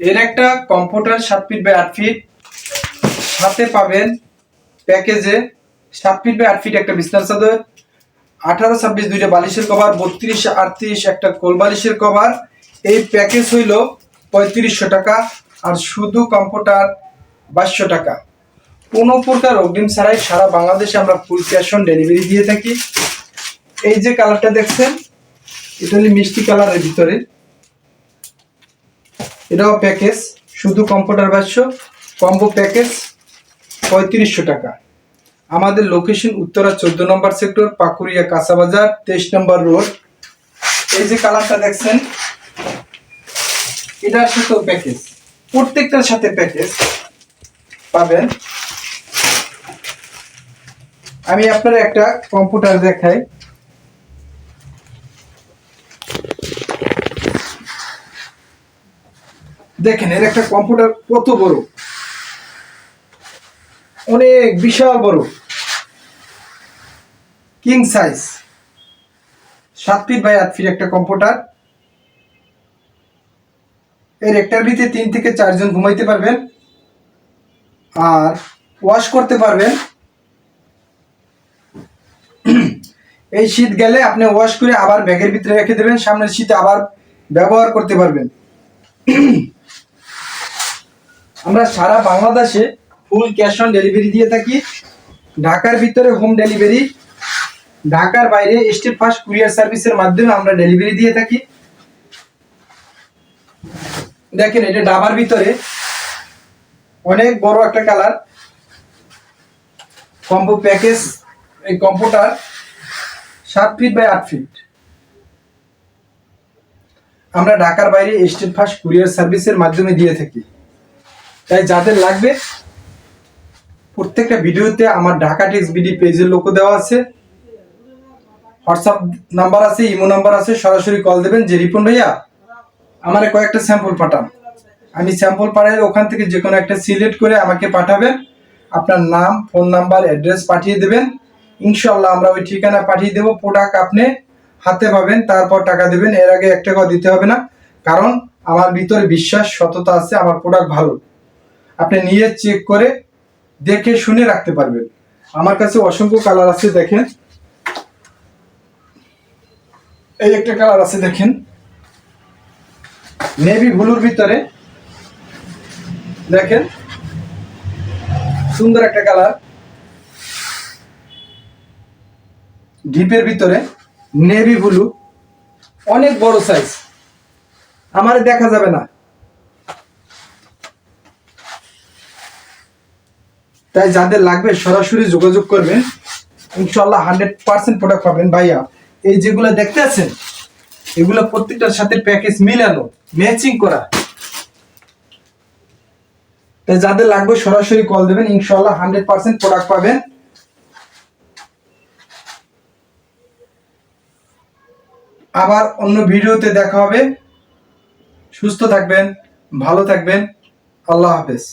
এর একটা কম্পিউটার সাত ফিট আট ফিট। পাবেন প্যাকেজে সাত ফিট আট ফিট একটা চাদর, আঠারো, ছাব্বিশ, দুইটা বালিশের কভার, বত্রিশ, আটত্রিশ একটা কোল বালিশের কভার এই প্যাকেজ হইল পঁয়ত্রিশশো টাকা আর শুধু কম্পিউটার বাইশশো টাকা। কোনো প্রকার অগ্রিম ছাড়াই সারা বাংলাদেশে আমরা ফুল ক্যাশ অন ডেলিভারি দিয়ে থাকি। এই যে কালারটা দেখছেন, এটা হলো মিষ্টি কালারের ভিতরে। এটাও প্যাকেজ শুধু কম্পিউটার বাইশশো কম্বো প্যাকেজ পঁয়ত্রিশশো টাকা। আমাদের লোকেশন উত্তরা চোদ্দ নম্বর সেক্টর পাকুড়িয়া কাঁচাবাজার তেইশ নম্বর রোড এই যে কালারটা দেখছেন এটার সাথেও প্যাকেজ প্রত্যেকটার সাথে প্যাকেজ পাবেন। আমি আপনার একটা কম্পিউটার দেখাই। দেখেন, এর একটা কম্পিউটার কত বড়? অনেক, বিশাল বড়। কিং সাইজ সাত ফিট বাই আট ফিট একটা কম্পিউটার এর একটার ভিতরে তিন থেকে চারজন ঘুমাইতে পারবেন। আর ওয়াশ করতে পারবেন। এই শীত গেলে আপনি ওয়াশ করে আবার ব্যাগের ভিতরে রেখে দেবেন, সামনের শীতে আবার ব্যবহার করতে পারবেন। আমরা সারা বাংলাদেশে ফুল ক্যাশ অন ডেলিভারি দিয়ে থাকি। ঢাকার ভিতরে হোম ডেলিভারি ঢাকার বাইরে স্টেট ফার্স্ট কুরিয়ার সার্ভিসের মাধ্যমে আমরা ডেলিভারি দিয়ে থাকি। দেখেন এটা ডাবার ভিতরে অনেক বড় একটা কালার কম্বো প্যাকেজ, এই কম্পোটার সাত ফিট বাই আট ফিট আমরা ঢাকার বাইরে স্টেট ফার্স্ট কুরিয়ার সার্ভিসের মাধ্যমে দিয়ে থাকি। তাই যাদের লাগবে, প্রত্যেকটা ভিডিওতে আমার ঢাকা টেক্স বিডি পেজের লোক দেওয়া আছে। হোয়াটসঅ্যাপ নাম্বার আছে ইমো নাম্বার আছে, সরাসরি কল দেবেন। যে রিপন ভাইয়া আমার কয়েকটা স্যাম্পল পাঠান। আমি স্যাম্পল পাঠাই ওখান থেকে যে কোনো একটা সিলেক্ট করে আমাকে পাঠাবেন। আপনার নাম ফোন নাম্বার অ্যাড্রেস পাঠিয়ে দেবেন। ইনশাল্লাহ আমরা ওই ঠিকানা পাঠিয়ে দেবো। প্রোডাক্ট আপনি হাতে পাবেন, তারপর টাকা দেবেন। এর আগে এক টাকাও দিতে হবে না। কারণ আমার ভিতরে বিশ্বাস, সততা আছে, আমার প্রোডাক্ট ভালো। আপনি নিয়ে চেক করে দেখে শুনে রাখতে পারবেন। আমার কাছে অসংখ্য কালার আছে, দেখেন। এই একটা কালার আছে, দেখেন। নেভি ব্লুর ভিতরে, দেখেন, সুন্দর একটা কালার ডিপের ভিতরে নেভি ব্লু অনেক বড় সাইজ আমার দেখা যাবে না। তাই যাদের লাগবে সরাসরি যোগাযোগ করবেন। ইনশাল্লাহ হান্ড্রেড পার্সেন্ট প্রোডাক্ট পাবেন। ভাইয়া, এই যেগুলো দেখতে আছেন, এগুলো প্রত্যেকটার সাথে প্যাকেজ মিলানো। ম্যাচিং করা। তাই যাদের লাগবে সরাসরি কল দেবেন ইনশাল্লাহ হান্ড্রেড পার্সেন্ট প্রোডাক্ট পাবেন। আবার অন্য ভিডিওতে দেখা হবে। সুস্থ থাকবেন, ভালো থাকবেন। আল্লাহ হাফেজ।